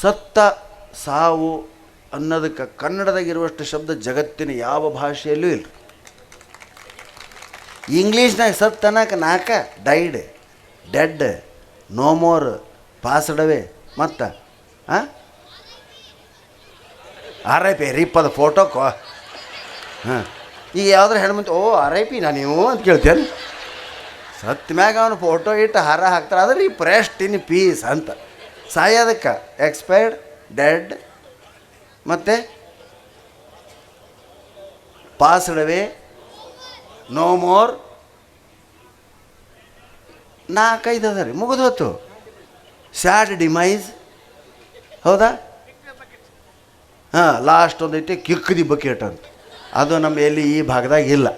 ಸತ್ತ ಸಾವು ಅನ್ನೋದಕ್ಕೆ ಕನ್ನಡದಾಗಿರುವಷ್ಟು ಶಬ್ದ ಜಗತ್ತಿನ ಯಾವ ಭಾಷೆಯಲ್ಲೂ ಇಲ್ಲ. ಇಂಗ್ಲೀಷ್ನಾಗ ಸತ್ ಅನ್ನಕ್ಕೆ ನಾಕ died, dead, no more, passed away, ಮತ್ತು ಹಾಂ ಆರ್ ಐ ಪಿ ಫೋಟೋ ಫೋಟೋಕೋ ಹಾಂ. ಈಗ ಯಾವ್ದಾರು ಹೆಣ್ಮಂತ, ಓ, ಆರ್ ಐ ಪಿ ನಾನು ನೀವು ಅಂತ ಕೇಳ್ತೇನೆ. ಸತ್ ಮ್ಯಾಗ ಅವನು ಫೋಟೋ ಇಟ್ಟು ಹಾರ ಹಾಕ್ತಾರೆ ಅದ್ರ ಈ ಪ್ರೆಸ್ಟ್ ಇನ್ ಪೀಸ್ ಅಂತ. ಸಾಯೋದಕ್ಕೆ ಎಕ್ಸ್ಪೈರ್ಡ್ ಡೆಡ್ ಮತ್ತು ಪಾಸ್ಡವೇ ನೋ ಮೋರ್ ನಾಲ್ಕೈದು ಅದ ರೀ ಮುಗಿದು ಹೊತ್ತು. ಸ್ಯಾಡ್ ಡಿಮೈಸ್ ಹೌದಾ? ಹಾಂ ಲಾಸ್ಟ್ ಒಂದೈತೆ ಕಿಕ್ಕದಿ ಬಕೆಟ್ ಅಂತ. ಅದು ನಮ್ಮ ಎಲ್ಲಿ ಈ ಭಾಗದಾಗ ಇಲ್ಲ.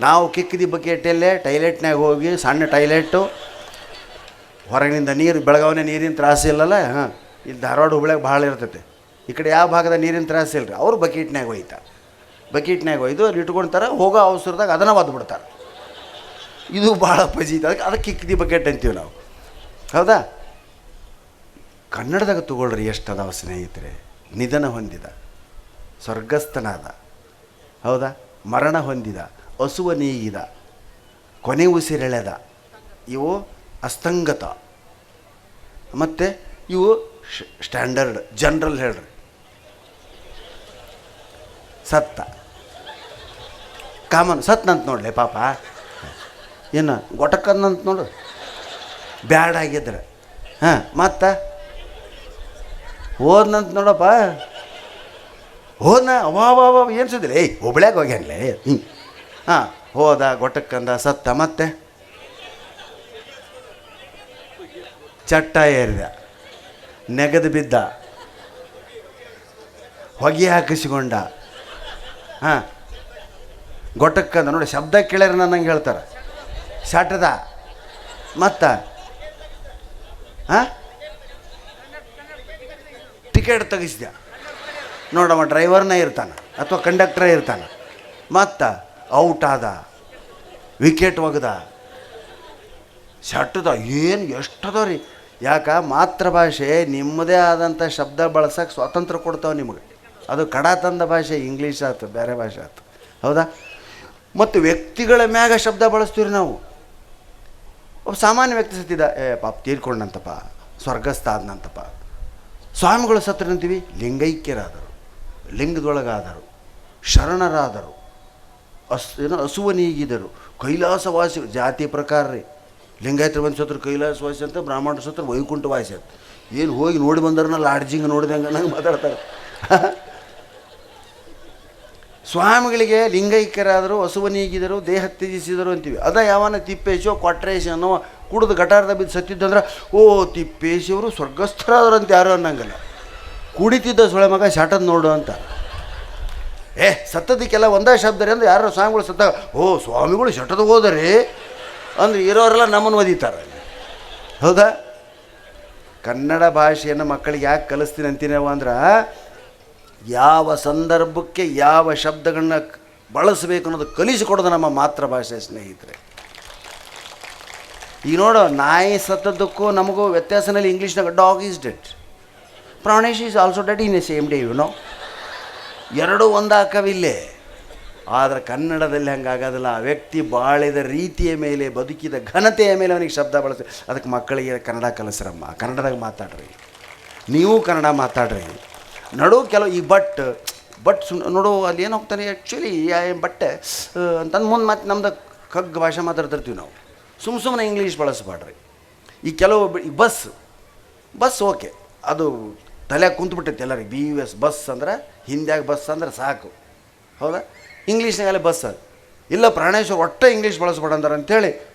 ನಾವು ಕಿಕ್ಕದಿ ಬಕೆಟಲ್ಲೇ ಟೈಲೆಟ್ನಾಗ ಹೋಗಿ, ಸಣ್ಣ ಟೈಲೆಟು ಹೊರಗಿನಿಂದ ನೀರು, ಬೆಳಗಾವನೆ ನೀರಿನ ತ್ರಾಸ ಇಲ್ಲಲ್ಲ? ಹಾಂ. ಇಲ್ಲಿ ಧಾರವಾಡ ಹುಬ್ಳ್ಯಾಗ ಭಾಳ ಇರ್ತೈತೆ. ಈ ಕಡೆ ಯಾವ ಭಾಗದ ನೀರಿನ ತ್ರಾಸ ಇಲ್ಲ ರೀ ಅವ್ರು ಬಕೆಟ್ನಾಗ ಒಯ್ತಾರೆ ಬಕೆಟ್ನಾಗ ಒಯ್ದು ಅಲ್ಲಿ ಇಟ್ಕೊಳ್ತಾರೆ ಹೋಗೋ ಅವಸರದಾಗ ಅದನ್ನು ಒದ್ದು ಬಿಡ್ತಾರೆ ಇದು ಭಾಳ ಪಜೀತ ಅದಕ್ಕೆ ಅದಕ್ಕೆ ಕಿಕ್ಕಿದಿ ಬಕೆಟ್ ಅಂತೀವಿ ನಾವು. ಹೌದಾ? ಕನ್ನಡದಾಗ ತಗೊಳ್ರಿ ಎಷ್ಟು ಅದಾವ ಸ್ನೇಹಿತರೆ. ನಿಧನ ಹೊಂದಿದ. ಸ್ವರ್ಗಸ್ಥನಾದ. ಹೌದಾ? ಮರಣ ಹೊಂದಿದ. ಹಸುವ ನೀಗಿದ. ಕೊನೆ ಉಸಿರೆಳೆದ. ಇವು ಅಸ್ತಂಗತ. ಮತ್ತು ಇವು ಸ್ಟ್ಯಾಂಡರ್ಡ್ ಜನರಲ್ ಹೇಳ್ರಿ. ಸತ್ತ. ಕಾಮನ್, ಸತ್ನಂತ ನೋಡಲೆ ಪಾಪ. ಏನು ಗೊಟಕನ್ನಂತ ನೋಡು ಬ್ಯಾಡ್ ಆಗಿದ್ರೆ. ಹಾಂ, ಮತ್ತು? ಹೋದ್ನಂತ ನೋಡಪ್ಪ. ಹೋದ್ನ, ಅವಾವ ಏನು ಸುದ್ದಿಲ್ಲ ಏಯ್, ಹುಬ್ಳ್ಯಾಗ ಹೋಗ್ಯಾನ್ಲೇ? ಹಿಂಗೆ ಹಾಂ, ಹೋದ ಗೊಟಕ್ಕಂದ ಸತ್ತ, ಮತ್ತೆ? ಚಟ್ಟ ಏರಿದ ನೆಗೆದು ಬಿದ್ದ. ಹೊಗೆ ಹಾಕಿಸಿಕೊಂಡ. ಹಾಂ. ಗೊಟಕ್ಕಂದ ನೋಡಿ, ಶಬ್ದ ಕೇಳ್ಯಾರ ನನ್ನಂಗೆ ಹೇಳ್ತಾರೆ. ಸಟ್ಟದ ಮತ್ತ? ಹಾಂ? ಟಿಕೆಟ್ ತೆಗಿಸಿದ. ನೋಡಮ್ಮ, ಡ್ರೈವರ್ನೇ ಇರ್ತಾನೆ ಅಥವಾ ಕಂಡಕ್ಟ್ರೇ ಇರ್ತಾನೆ. ಮತ್ತು? ಔಟ್ ಆದ. ವಿಕೆಟ್ ಒಗ್ದ. ಶಟ್ಟದ ಏನು ಎಷ್ಟದ ರೀ. ಯಾಕ? ಮಾತೃಭಾಷೆ ನಿಮ್ಮದೇ ಆದಂಥ ಶಬ್ದ ಬಳಸಕ್ಕೆ ಸ್ವಾತಂತ್ರ್ಯ ಕೊಡ್ತಾವೆ ನಿಮಗೆ. ಅದು ಕಡ ತಂದ ಭಾಷೆ, ಇಂಗ್ಲೀಷ್ ಆಯ್ತು ಬೇರೆ ಭಾಷೆ ಆಯ್ತು ಹೌದಾ? ಮತ್ತು ವ್ಯಕ್ತಿಗಳ ಮ್ಯಾಗ ಶಬ್ದ ಬಳಸ್ತೀವಿ ನಾವು. ಒಬ್ಬ ಸಾಮಾನ್ಯ ವ್ಯಕ್ತಿ ಸತ್ತಿದ, ಏ, ಪಾಪ ತೀರ್ಕೊಂಡಂತಪ್ಪ, ಸ್ವರ್ಗಸ್ಥ ಆದನಂತಪ್ಪ. ಸ್ವಾಮಿಗಳು ಸತ್ತರಂತೀವಿ, ಲಿಂಗೈಕ್ಯರಾದರು, ಲಿಂಗದೊಳಗಾದರು, ಶರಣರಾದರು, ಅಸ್, ಏನೋ ಹಸುವ ನೀಗಿದರು ಕೈಲಾಸವಾಸಿ, ಜಾತಿ ಪ್ರಕಾರ ರೀ ಲಿಂಗಾಯತರ ಬಂದ ಸತ್ರ ಕೈಲಾಸವಾಸಿ ಅಂತ, ಬ್ರಾಹ್ಮಣ ಸತ್ರ ವೈಕುಂಠವಾಸಿ ಅಂತ. ಏನು ಹೋಗಿ ನೋಡಿ ಬಂದ್ರನ್ನ ಲಾಡ್ಜಿಂಗ್ ನೋಡಿದಂಗೆ ನಂಗೆ ಮಾತಾಡ್ತಾರೆ. ಸ್ವಾಮಿಗಳಿಗೆ ಲಿಂಗೈಕ್ಯರಾದರು ಹಸುವ ನೀಗಿದರು ದೇಹ ತ್ಯಜಿಸಿದರು ಅಂತೀವಿ. ಅದ ಯಾವನ ತಿಪ್ಪೇಶೋ, ಕೊಟ್ರೇಶ ಅನ್ನೋ ಕುಡಿದು ಗಟಾರದ ಬಿದ್ದು ಸತ್ತಿದ್ದಂದ್ರೆ ಓ ತಿಪ್ಪೇಶಿಯವರು ಸ್ವರ್ಗಸ್ಥರಾದರು ಅಂತ ಯಾರು ಅನ್ನಂಗಲ್ಲ. ಕುಡಿತಿದ್ದ ಸೊಳೆ ಮಗ ಶಾಟದ್ ನೋಡು ಅಂತ. ಏ, ಸತ್ತದಕ್ಕೆಲ್ಲ ಒಂದೇ ಶಬ್ದ ರೀ ಅಂದ್ರೆ ಯಾರು ಸ್ವಾಮಿಗಳು ಸತ್ತ, ಓ ಸ್ವಾಮಿಗಳು ಶಟದ ಹೋದರಿ ಅಂದ್ರೆ ಇರೋರೆಲ್ಲ ನಮ್ಮನ್ನು ಒದಿತಾರೆ. ಹೌದಾ? ಕನ್ನಡ ಭಾಷೆಯನ್ನು ಮಕ್ಕಳಿಗೆ ಯಾಕೆ ಕಲಿಸ್ತೀನಿ ಅಂತೀನವ ಅಂದ್ರೆ, ಯಾವ ಸಂದರ್ಭಕ್ಕೆ ಯಾವ ಶಬ್ದಗಳನ್ನ ಬಳಸಬೇಕು ಅನ್ನೋದು ಕಲಿಸಿಕೊಡೋದು ನಮ್ಮ ಮಾತೃಭಾಷೆ ಸ್ನೇಹಿತರೆ. ಈಗ ನೋಡೋ, ನಾಯಿ ಸತ್ತದ್ದಕ್ಕೂ ನಮಗೂ ವ್ಯತ್ಯಾಸನಲ್ಲಿ ಇಂಗ್ಲೀಷ್ನಾಗ dog is dead. Pranesh is also dead in a same day you know ಎರಡೂ ಒಂದಾಕವಿಲ್ಲೇ. ಆದರೆ ಕನ್ನಡದಲ್ಲಿ ಹಂಗಾಗೋದಿಲ್ಲ. ಆ ವ್ಯಕ್ತಿ ಬಾಳಿದ ರೀತಿಯ ಮೇಲೆ, ಬದುಕಿದ ಘನತೆಯ ಮೇಲೆ ಅವನಿಗೆ ಶಬ್ದ ಬಳಸಿ, ಅದಕ್ಕೆ ಮಕ್ಕಳಿಗೆ ಕನ್ನಡ ಕಲಿಸ್ರಮ್ಮ. ಕನ್ನಡದಾಗ ಮಾತಾಡ್ರಿ. ನೀವು ಕನ್ನಡ ಮಾತಾಡ್ರಿ. ನಡು ಕೆಲವು ಈ ಬಟ್ ಬಟ್ ಸು ನೋಡು, ಅಲ್ಲಿ ಏನು ಹೋಗ್ತಾನೆ ಆ್ಯಕ್ಚುಲಿ ಬಟ್ಟೆ ಅಂತಂದು ಮುಂದೆ ಮತ್ತೆ ನಮ್ದು ಕಗ್ಗ ಭಾಷೆ ಮಾತಾಡ್ತಿರ್ತೀವಿ ನಾವು. ಸುಮ್ಮ ಸುಮ್ಮನೆ ಇಂಗ್ಲೀಷ್ ಬಳಸಬೇಡ್ರಿ. ಈ ಕೆಲವು ಈ ಬಸ್ ಬಸ್ ಓಕೆ. ಅದು ತಲೆ ಕುಂತ್ಬಿಟ್ಟೈತೆ ಎಲ್ಲರಿಗೆ. ಬಿ ಯು ಎಸ್ ಬಸ್ ಅಂದ್ರೆ, ಹಿಂದ್ಯಾಗ ಬಸ್ ಅಂದ್ರೆ ಸಾಕು. ಹೌದಾ? ಇಂಗ್ಲೀಷ್ನಾಗಲೇ ಬಸ್ ಅದು. ಇಲ್ಲ ಪ್ರಾಣೇಶ್ವರ ಒಟ್ಟೆ ಇಂಗ್ಲೀಷ್ ಬಳಸ್ಬೇಡ ಅಂತಾರೆ ಅಂತೇಳಿ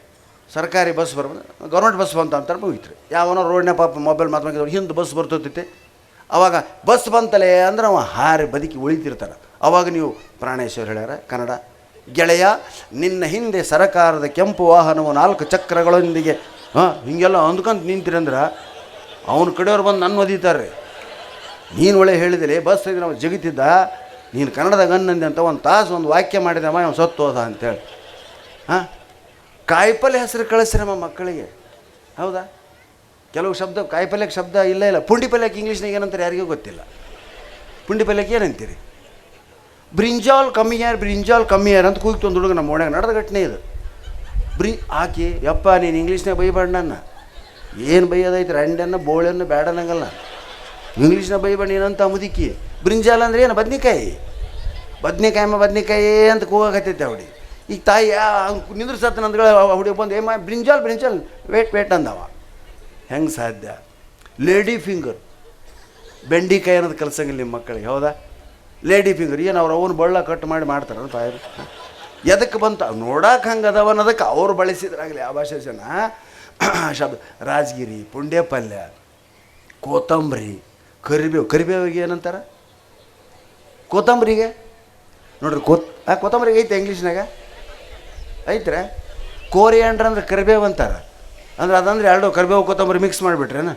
ಸರ್ಕಾರಿ ಬಸ್ ಬರ್ಬೋದು ಗೌರ್ಮೆಂಟ್ ಬಸ್ ಬಂತ ಅಂತಾರೆ ಮುಗಿತ್ರಿ. ಯಾವನೋ ರೋಡ್ನ ಪಾಪ ಮೊಬೈಲ್ ಮಾತಾಡಿದ್ರು ಹಿಂದೆ ಬಸ್ ಬರ್ತೈತಿ. ಅವಾಗ ಬಸ್ ಬಂತಲೇ ಅಂದ್ರೆ ಅವ ಹಾರಿ ಬದುಕಿ ಉಳಿತಿರ್ತಾರೆ. ಅವಾಗ ನೀವು ಪ್ರಾಣೇಶ್ವರ ಹೇಳ್ಯಾರ, ಕನ್ನಡ, ಗೆಳೆಯ, ನಿನ್ನ ಹಿಂದೆ ಸರಕಾರದ ಕೆಂಪು ವಾಹನವು ನಾಲ್ಕು ಚಕ್ರಗಳೊಂದಿಗೆ, ಹಾಂ, ಹಿಂಗೆಲ್ಲ ಅಂದ್ಕೊಂತ ನಿಂತಿರಂದ್ರೆ ಅವನ ಕಡೆಯವ್ರು ಬಂದು ನನ್ನ ಒದೀತಾರೆ ನೀನು ಒಳ್ಳೆ ಹೇಳಿದಿರಿ ಬಸ್ ನಾವು ಜಗಿತಿದ್ದ ನೀನು ಕನ್ನಡದಾಗ ಅನ್ನಂದೆ ಅಂತ ಒಂದು ತಾಸು ಒಂದು ವಾಕ್ಯ ಮಾಡಿದಮ್ಮ ಅವ್ನು ಸತ್ತು ಹೋದ ಅಂತೇಳಿ. ಹಾಂ? ಕಾಯಿಪಲ್ಲೆ ಹೆಸರು ಕಳಿಸ್ರಮ್ಮ ಮಕ್ಕಳಿಗೆ. ಹೌದಾ? ಕೆಲವು ಶಬ್ದ ಕಾಯಿಪಲ್ಯಕ್ಕೆ ಶಬ್ದ ಇಲ್ಲ ಇಲ್ಲ. ಪುಂಡಿ ಪಲ್ಯಕ್ಕೆ ಇಂಗ್ಲೀಷ್ನಾಗ ಏನಂತಾರೆ ಯಾರಿಗೂ ಗೊತ್ತಿಲ್ಲ. ಪುಂಡಿ ಪಲ್ಯಕ್ಕೆ ಏನಂತೀರಿ? ಬ್ರಿಂಜಾಲ್ ಕಮ್ಮಿ ಯಾರು, ಬ್ರಿಂಜಾಲ್ ಕಮ್ಮಿ ಯಾರು ಅಂತ ಕೂಗ್ತು ಒಂದು ಹುಡುಗ ನಮ್ಮ ಓಣ್ಯಾಗ ನಡೆದ ಘಟನೆ ಇದು. ಬ್ರಿ ಹಾಕಿ ಯಪ್ಪ, ನೀನು ಇಂಗ್ಲೀಷ್ನಾಗ ಬೈಬೇಡ ಏನು ಬೈಯೋದೈತೆ ರಂಡನ್ನು ಬೋಳನ್ನು ಬೇಡನಂಗಲ್ಲ ಇಂಗ್ಲೀಷ್ನಾಗ ಬೈಬೇಡ ನೀನಂತ ಮುದುಕಿ. ಬ್ರಿಂಜಾಲ್ ಅಂದ್ರೆ ಏನು? ಬದ್ನಿಕಾಯಿ. ಅಮ್ಮ, ಬದ್ನಿಕಾಯಿ ಅಂತ ಕೂಗಾಕತ್ತೈತೆ ಅವಡಿ ಈಗ ತಾಯಿ ನಿಂದ್ರಸತ್ತ ನಂದ್ಗಳ ಹುಡುಗ ಬಂದು ಏಮ ಬ್ರಿಂಜಾಲ್ ಬ್ರಿಂಜಾಲ್, ವೇಟ್ ವೇಟ್ ಅಂದವ. ಹೆಂಗೆ ಸಾಧ್ಯ? Lady finger. ಬೆಂಡಿಕಾಯಿ ಅನ್ನೋದು ಕಲ್ಸಂಗಿಲ್ಲ ನಿಮ್ಮ ಮಕ್ಕಳಿಗೆ, ಹೌದಾ? ಲೇಡಿ ಫಿಂಗರ್, ಏನು ಅವ್ರು ಅವನು ಬಳ್ಳ ಕಟ್ ಮಾಡಿ ಮಾಡ್ತಾರಲ್ಲ ತಾಯರು ಎದಕ್ಕೆ ಬಂತ? ನೋಡಕ್ಕೆ ಹಂಗೆ ಅದಾವ ಅನ್ನೋದಕ್ಕೆ ಅವ್ರು ಬಳಸಿದ್ರಾಗಲಿ ಆ ಭಾಷೆ ಜನ ಶಬ್ದ ರಾಜಗಿರಿ ಪುಂಡೆ ಪಲ್ಯ ಕೋತಂಬರಿ, ಕರಿಬೇವು. ಕರಿಬೇವಿಗೆ ಏನಂತಾರೆ? ಕೋತಂಬರಿಗೆ ನೋಡ್ರಿ ಕೊತ್ ಕೊತ್ತಂಬರಿಗೆ ಐತೆ ಇಂಗ್ಲೀಷ್ನಾಗ? ಐತ್ರೆ? ಕೋರಿಯಾಂಡ್ರ ಅಂದ್ರೆ ಕರಿಬೇವು ಅಂತಾರೆ. ಅಂದ್ರೆ ಅದಂದ್ರೆ ಎರಡು ಕರಿಬೇವು ಕೊತ್ತಂಬರಿ ಮಿಕ್ಸ್ ಮಾಡಿಬಿಟ್ರೇನ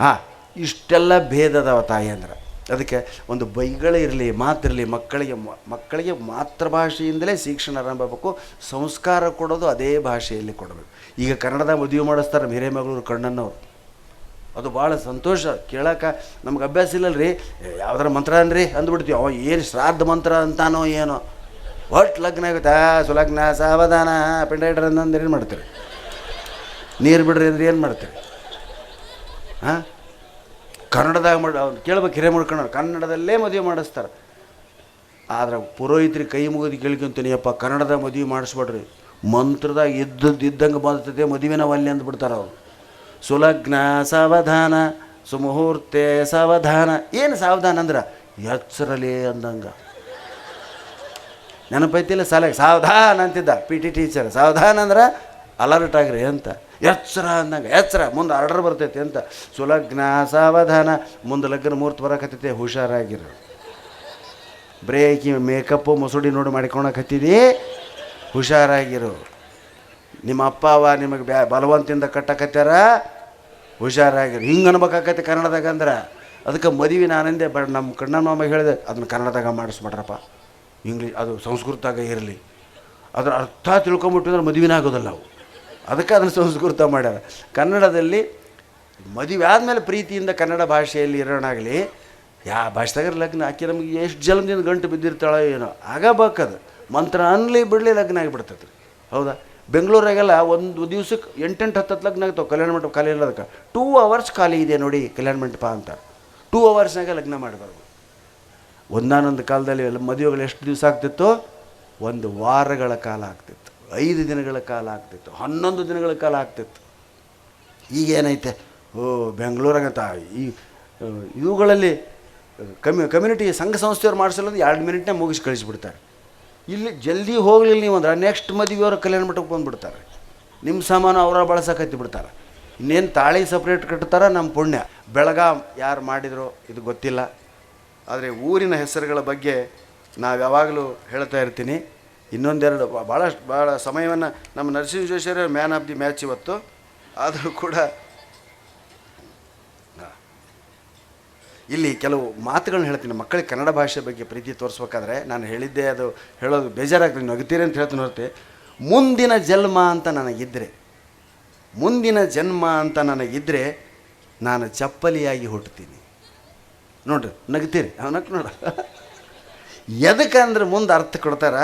ಹಾಂ, ಇಷ್ಟೆಲ್ಲ ಭೇದ ಅದಾವ ತಾಯಿ ಅಂದ್ರೆ. ಅದಕ್ಕೆ ಒಂದು ಬೈಗಳಿರಲಿ ಮಾತಿರಲಿ ಮಕ್ಕಳಿಗೆ ಮಕ್ಕಳಿಗೆ ಮಾತೃಭಾಷೆಯಿಂದಲೇ ಶಿಕ್ಷಣ ಆರಂಭ ಆಗಬೇಕು, ಸಂಸ್ಕಾರ ಕೊಡೋದು ಅದೇ ಭಾಷೆಯಲ್ಲಿ ಕೊಡಬೇಕು. ಈಗ ಕನ್ನಡದ ಮದುವೆ ಮಾಡಿಸ್ತಾರೆ ಹಿರೇಮಗಳೂರು ಕಣ್ಣನ್ನವ್ರು ಅದು ಭಾಳ ಸಂತೋಷ. ಕೇಳೋಕೆ ನಮ್ಗೆ ಅಭ್ಯಾಸ ಇಲ್ಲಲ್ರಿ. ಯಾವ್ದಾರ ಮಂತ್ರ ಅನ್ರಿ ಅಂದ್ಬಿಡ್ತೀವಿ. ಅವ ಏನು ಶ್ರಾದ್ದ ಮಂತ್ರ ಅಂತಾನೋ ಏನೋ. ಒಟ್ಟು ಲಗ್ನ ಆಗುತ್ತೆ. ಸುಲಗ್ನ, ಸಾವಧಾನ ಪಿಂಡೈಡ್ರ್ ಅಂತಂದ್ರೆ ಏನು ಮಾಡ್ತೀರಿ? ನೀರು ಬಿಡ್ರಿ ಅಂದ್ರೆ ಏನು ಮಾಡ್ತೀರಿ? ಹಾಂ ಕನ್ನಡದಾಗ ಮಾಡಿ, ಅವ್ನು ಕೇಳ್ಬೇಕು ಹಿರೇ ಮಾಡ್ಕೊಂಡು ಕನ್ನಡದಲ್ಲೇ ಮದುವೆ ಮಾಡಿಸ್ತಾರೆ. ಆದ್ರೆ ಪುರೋಹಿತರಿಗೆ ಕೈ ಮುಗಿದು ಕೇಳ್ಕೊಂತೀನಿ ಅಪ್ಪ ಕನ್ನಡದಾಗ ಮದುವೆ ಮಾಡಿಸ್ಬೇಡ್ರಿ. ಮಂತ್ರದಾಗ ಇದ್ದದ್ದು ಇದ್ದಂಗೆ ಬಂದತೆ ಮದುವೆನ ಅಲ್ಲಿ ಅಂದ್ಬಿಡ್ತಾರೆ ಅವರು. ಸುಲಗ್ನ ಸಾವಧಾನ, ಸುಮುಹೂರ್ತೆ ಸಾವಧಾನ. ಏನು ಸಾವಧಾನ ಅಂದ್ರೆ? ಎಚ್ಚರಲಿ ಅಂದಂಗೆ. ನೆನಪೈತಿಲ್ಲ? ಸಾಲಾಗ ಸಾವಧಾನ ಅಂತಿದ್ದ. ಪಿ ಟಿ ಟೀಚರ್ ಸಾವಧಾನ ಅಂದ್ರೆ ಅಲರ್ಟ್ ಆಗ್ರಿ ಅಂತ. ಎಚ್ಚರ ಅಂದಂಗೆ. ಎಚ್ಚರ. ಮುಂದೆ ಆರ್ಡರ್ ಬರ್ತೈತಿ ಅಂತ. ಸುಲಗ್ನ ಸಾವಧಾನ. ಮುಂದೆ ಲಗ್ನ ಮುಹೂರ್ತ ಬರಕತ್ತೈತಿ, ಹುಷಾರಾಗಿರು. ಬ್ರೇಕಿ ಮೇಕಪ್ಪು ಮುಸುಡಿ ನೋಡಿ ಮಾಡಿಕೊಳಕತ್ತಿದಿ, ಹುಷಾರಾಗಿರು. ನಿಮ್ಮ ಅಪ್ಪ ಅವ ನಿಮಗೆ ಬ್ಯಾ ಬಲವಂತಿಂದ ಕಟ್ಟಕತ್ಯಾರ? ಹುಷಾರಾಗಿರು. ಹಿಂಗೆ ಅನ್ಬೇಕಾಕೈತೆ ಕನ್ನಡದಾಗ ಅಂದ್ರೆ. ಅದಕ್ಕೆ ಮದುವೆ ನಾನಂದೆ ಬ ನಮ್ಮ ಕಣ್ಣನ ಮಾಮ ಹೇಳಿದೆ, ಅದನ್ನು ಕನ್ನಡದಾಗ ಮಾಡಿಸ್ಬಿಟ್ರಪ್ಪ. ಇಂಗ್ಲೀಷ್ ಅದು ಸಂಸ್ಕೃತದಾಗ ಇರಲಿ. ಅದರ ಅರ್ಥ ತಿಳ್ಕೊಂಬಿಟ್ಟಿದ್ರೆ ಮದುವೆನೇ ಆಗೋದಲ್ಲ ಅವು. ಅದಕ್ಕೆ ಅದನ್ನು ಸಂಸ್ಕೃತ ಮಾಡ್ಯಾರ. ಕನ್ನಡದಲ್ಲಿ ಮದುವೆ ಆದಮೇಲೆ ಪ್ರೀತಿಯಿಂದ ಕನ್ನಡ ಭಾಷೆಯಲ್ಲಿ ಇರೋಣಾಗಲಿ ಯಾವ ಭಾಷೆದಾಗ ಲಗ್ನ. ಆಕೆ ನಮಗೆ ಎಷ್ಟು ಜನ್ಮದಿಂದ ಗಂಟು ಬಿದ್ದಿರ್ತಾಳೋ ಏನೋ. ಆಗಬೇಕದು ಮಂತ್ರ ಅನ್ಲಿ ಬಿಡಲಿ ಲಗ್ನ ಆಗಿಬಿಡ್ತೈತೆ ಹೌದಾ? ಬೆಂಗಳೂರಾಗೆಲ್ಲ ಒಂದು ದಿವ್ಸಕ್ಕೆ ಎಂಟೆಂಟು ಹತ್ತು ಹತ್ತು ಲಗ್ನ ಆಗ್ತಾವೆ, ಕಲ್ಯಾಣ ಮಂಟಪ ಖಾಲಿ ಇಲ್ಲದಕ್ಕೆ. ಟೂ ಅವರ್ಸ್ ಖಾಲಿ ಇದೆ ನೋಡಿ ಕಲ್ಯಾಣ ಮಂಟಪ ಅಂತ. ಟೂ ಅವರ್ಸ್ನಾಗೆ ಲಗ್ನ ಮಾಡಬಾರ್ದು. ಒಂದಾನೊಂದು ಕಾಲದಲ್ಲಿ ಎಲ್ಲ ಮದುವೆಗಳು ಎಷ್ಟು ದಿವಸ ಆಗ್ತಿತ್ತು? ಒಂದು ವಾರಗಳ ಕಾಲ ಆಗ್ತಿತ್ತು. ಐದು ದಿನಗಳ ಕಾಲ ಆಗ್ತಿತ್ತು. ಹನ್ನೊಂದು ದಿನಗಳ ಕಾಲ ಆಗ್ತಿತ್ತು. ಈಗ ಏನೈತೆ? ಓ, ಬೆಂಗಳೂರಾಗಂತ ಈ, ಇವುಗಳಲ್ಲಿ ಕಮ್ಯು ಕಮ್ಯುನಿಟಿ ಸಂಘ ಸಂಸ್ಥೆಯವ್ರು ಮಾಡಿಸಲ್ಲ ಎರಡು ಮಿನಿಟ್ನೇ ಮುಗಿಸಿ ಕಳಿಸ್ಬಿಡ್ತಾರೆ. ಇಲ್ಲಿ ಜಲ್ದಿ ಹೋಗಲಿಲ್ಲ ನೀವು ಅಂದ್ರೆ ನೆಕ್ಸ್ಟ್ ಮದುವೆಯವ್ರ ಕಲ್ಯಾಣ ಮಟ್ಟಕ್ಕೆ ಬಂದುಬಿಡ್ತಾರೆ. ನಿಮ್ಮ ಸಾಮಾನು ಅವರ ಬಳಸಕತ್ತಿ ಬಿಡ್ತಾರೆ. ಇನ್ನೇನು ತಾಳಿ ಸಪ್ರೇಟ್ ಕಟ್ತಾರ ನಮ್ಮ ಪುಣ್ಯ. ಬೆಳಗಾಂ ಯಾರು ಮಾಡಿದ್ರು ಇದು ಗೊತ್ತಿಲ್ಲ. ಆದರೆ ಊರಿನ ಹೆಸರುಗಳ ಬಗ್ಗೆ ನಾವು ಯಾವಾಗಲೂ ಹೇಳ್ತಾ ಇರ್ತೀನಿ. ಇನ್ನೊಂದೆರಡು ಭಾಳಷ್ಟು ಭಾಳ ಸಮಯವನ್ನು ನಮ್ಮ Narasimha man of the match ಇವತ್ತು. ಆದರೂ ಕೂಡ ಇಲ್ಲಿ ಕೆಲವು ಮಾತುಗಳನ್ನ ಹೇಳ್ತೀನಿ. ಮಕ್ಕಳಿಗೆ ಕನ್ನಡ ಭಾಷೆ ಬಗ್ಗೆ ಪ್ರೀತಿ ತೋರಿಸ್ಬೇಕಾದ್ರೆ ನಾನು ಹೇಳಿದ್ದೆ ಅದು ಹೇಳೋದು ಬೇಜಾರಾಗ್ತದೆ ನಗುತ್ತೀರಿ ಅಂತ ಹೇಳ್ತೀನಿ ಹೊರತೆ. ಮುಂದಿನ ಜನ್ಮ ಅಂತ ನನಗಿದ್ದರೆ ಮುಂದಿನ ಜನ್ಮ ಅಂತ ನನಗಿದ್ದರೆ ನಾನು ಚಪ್ಪಲಿಯಾಗಿ ಹುಟ್ಟುತ್ತೀನಿ. ನೋಡ್ರಿ ನಗ್ತೀರಿ ಅವನಕ್ಕೆ ನೋಡ. ಎದಕ್ಕೆ ಅಂದ್ರೆ ಮುಂದೆ ಅರ್ಥ ಕೊಡ್ತಾರ?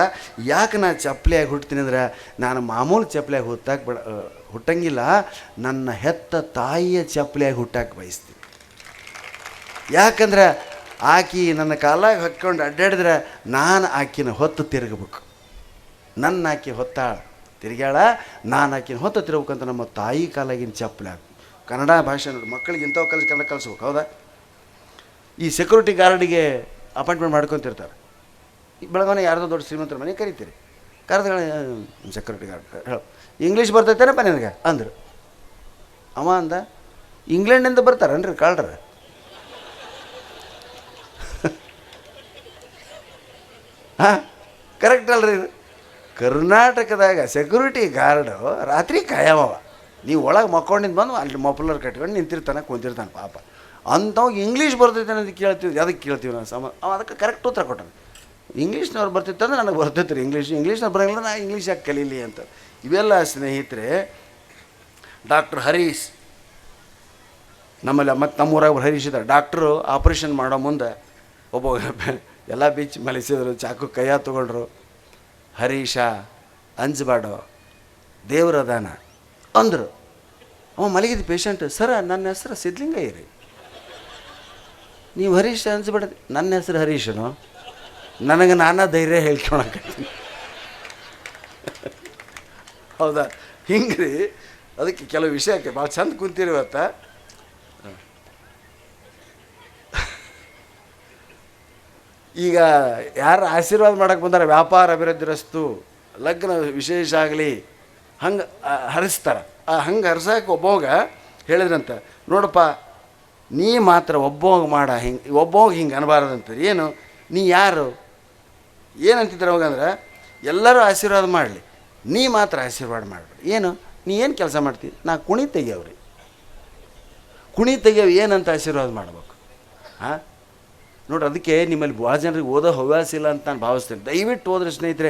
ಯಾಕೆ ನಾನು ಚಪ್ಪಲಿಯಾಗಿ ಹುಟ್ತೀನಿ ಅಂದ್ರೆ, ನಾನು ಮಾಮೂಲು ಚಪ್ಪಲಿಯಾಗಿ ಹುಟ್ಟಾಕ ಬಿಡ ಹುಟ್ಟಂಗಿಲ್ಲ, ನನ್ನ ಹೆತ್ತ ತಾಯಿಯ ಚಪ್ಪಲಿಯಾಗಿ ಹುಟ್ಟಾಕ ಬಯಸ್ತೀನಿ. ಯಾಕಂದ್ರೆ ಆಕಿ ನನ್ನ ಕಾಲಾಗ ಹೊಕ್ಕೊಂಡು ಅಡ್ಡಾಡಿದ್ರೆ ನಾನು ಆಕಿನ ಹೊತ್ತು ತಿರುಗಬೇಕು. ನನ್ನ ಆಕಿ ಹೊತ್ತಾಳ, ತಿರುಗ್ಯಾಳ, ನಾನು ಆಕಿನ ಹೊತ್ತು ತಿರುಗಬೇಕಂತ ನಮ್ಮ ತಾಯಿ ಕಾಲಾಗಿನ ಚಪ್ಪಲಿ ಕನ್ನಡ ಭಾಷೆ ನೋಡಿ, ಮಕ್ಕಳಿಗೆ ಇಂಥವು ಕಲಿಸಿ, ಕನ್ನಡ ಕಲಿಸ್ಬೇಕು, ಹೌದಾ? ಈ ಸೆಕ್ಯೂರಿಟಿ ಗಾರ್ಡಿಗೆ ಅಪಾಯಿಂಟ್ಮೆಂಟ್ ಮಾಡ್ಕೊತಿರ್ತಾರೆ. ಬೆಳಗಾವಿ ಯಾರದೋ ದೊಡ್ಡ ಶ್ರೀಮಂತರ ಮನೆ ಕರಿತೀರಿ. ಕರೆದ ಸೆಕ್ಯೂರಿಟಿ ಗಾರ್ಡ್ ಹೇಳು. ಇಂಗ್ಲೀಷ್ ಬರ್ತೈತೇನಪ್ಪ ನಿನಗೆ? ಅಂದರು. ಅವ ಅಂದ ಇಂಗ್ಲೆಂಡಿಂದ ಬರ್ತಾರನ್ರಿ ಕಾಲ್ಡ್ರ ಹಾಂ? ಕರೆಕ್ಟ್ ಅಲ್ರಿ ಕರ್ನಾಟಕದಾಗ ಸೆಕ್ಯೂರಿಟಿ ಗಾರ್ಡು ರಾತ್ರಿ ಕಾಯವ ನೀವು ಒಳಗೆ ಮಕ್ಕೊಂಡಿದ್ದು ಬಂದು ಅಲ್ಲಿ ಮಫ್ಲರ್ ಕಟ್ಕೊಂಡು ನಿಂತಿರ್ತಾನೆ, ಕುಂತಿರ್ತಾನೆ ಪಾಪ. ಅಂಥವಾಗ ಇಂಗ್ಲೀಷ್ ಬರ್ತೈತೆ ಅನ್ನೋದು ಕೇಳ್ತೀವಿ ಅದಕ್ಕೆ ಕೇಳ್ತೀವಿ ನಾನು ಸಮ ಅವ ಅದಕ್ಕೆ ಕರೆಕ್ಟ್ ಉತ್ತರ ಕೊಟ್ಟನು ಇಂಗ್ಲೀಷ್ನವ್ರು ಬರ್ತಿತ್ತು ಅಂದ್ರೆ ನನಗೆ ಬರ್ತೈತೆ ರೀ ಇಂಗ್ಲೀಷ್ ಇಂಗ್ಲೀಷ್ನವ್ರು ಬರೋಂಗಿಲ್ಲ ನಾ ಇಂಗ್ಲೀಷ್ ಯಾಕೆ ಕಲೀಲಿ ಅಂತ. ಇವೆಲ್ಲ ಸ್ನೇಹಿತರೆ ಡಾಕ್ಟರ್ ಹರೀಶ್. ನಮ್ಮಲ್ಲಿ ಮತ್ತು ನಮ್ಮೂರಾಗ ಹರೀಶ್ ಇದ್ದಾರೆ ಡಾಕ್ಟ್ರು ಆಪ್ರೇಷನ್ ಮಾಡೋ ಮುಂದೆ ಒಬ್ಬ ಎಲ್ಲ ಬೀಚ್ ಮಲಿಸಿದರು ಚಾಕು ಕೈಯ ತೊಗೊಂಡ್ರು. ಹರೀಶ, ಅಂಜಬಾಡೋ ದೇವ್ರದಾನ ಅಂದರು. ಅವ ಮಲಗಿದ ಪೇಷಂಟ್ ಸರ, ನನ್ನ ಹೆಸರು ಸಿದ್ಲಿಂಗಯ್ಯ ರೀ. ನೀವು ಹರೀಶ ಅನ್ಸ್ಬೇಡ ನನ್ನ ಹೆಸರು ಹರೀಶನು. ನನಗೆ ನಾನಾ ಧೈರ್ಯ ಹೇಳ್ಕೊಳಕತ್ತೀನಿ. ಹೌದಾ? ಹಿಂಗೆ ರೀ ಅದಕ್ಕೆ ಕೆಲವು ವಿಷಯಕ್ಕೆ ಭಾಳ ಚಂದ ಕುಂತೀರಿ ಇವತ್ತ. ಈಗ ಯಾರು ಆಶೀರ್ವಾದ ಮಾಡಕ್ಕೆ ಬಂದಾರ? ವ್ಯಾಪಾರ ಅಭಿವೃದ್ಧಿ ರಸ್ತು ಲಗ್ನ ವಿಶೇಷ ಆಗಲಿ, ಹಂಗೆ ಹರಿಸ್ತಾರೆ. ಆ, ಹಂಗೆ ಹರ್ಸಕ್ಕೆ ಒಬ್ಬವಾಗ ಹೇಳಿದ್ರಂತ, ನೋಡಪ್ಪ, ನೀ ಮಾತ್ರ ಒಬ್ಬವಾಗ ಮಾಡ, ಹಿಂಗೆ, ಒಬ್ಬವಾಗ ಹಿಂಗೆ ಅನ್ಬಾರ್ದಂತ. ಏನು? ನೀ ಯಾರು? ಏನಂತಿದ್ರು ಅವಾಗಂದ್ರೆ ಎಲ್ಲರೂ ಆಶೀರ್ವಾದ ಮಾಡಲಿ. ನೀ ಮಾತ್ರ ಆಶೀರ್ವಾದ ಮಾಡಬೇಡಿ. ಏನು? ನೀ ಏನು ಕೆಲಸ ಮಾಡ್ತೀವಿ ನಾ ಕುಣಿ ತೆಗಿಯವ್ರಿ. ಕುಣಿ ತೆಗಿಯವ್ ಏನಂತ ಆಶೀರ್ವಾದ ಮಾಡ್ಬೇಕು. ಹಾಂ ನೋಡ್ರಿ ಅದಕ್ಕೆ ನಿಮ್ಮಲ್ಲಿ ಭಾಳ ಜನರಿಗೆ ಓದೋ ಹವ್ಯಾಸ ಇಲ್ಲ ಅಂತ ನಾನು ಭಾವಿಸ್ತೇನೆ. ದಯವಿಟ್ಟು ಹೋದ್ರೆ ಸ್ನೇಹಿತರೆ.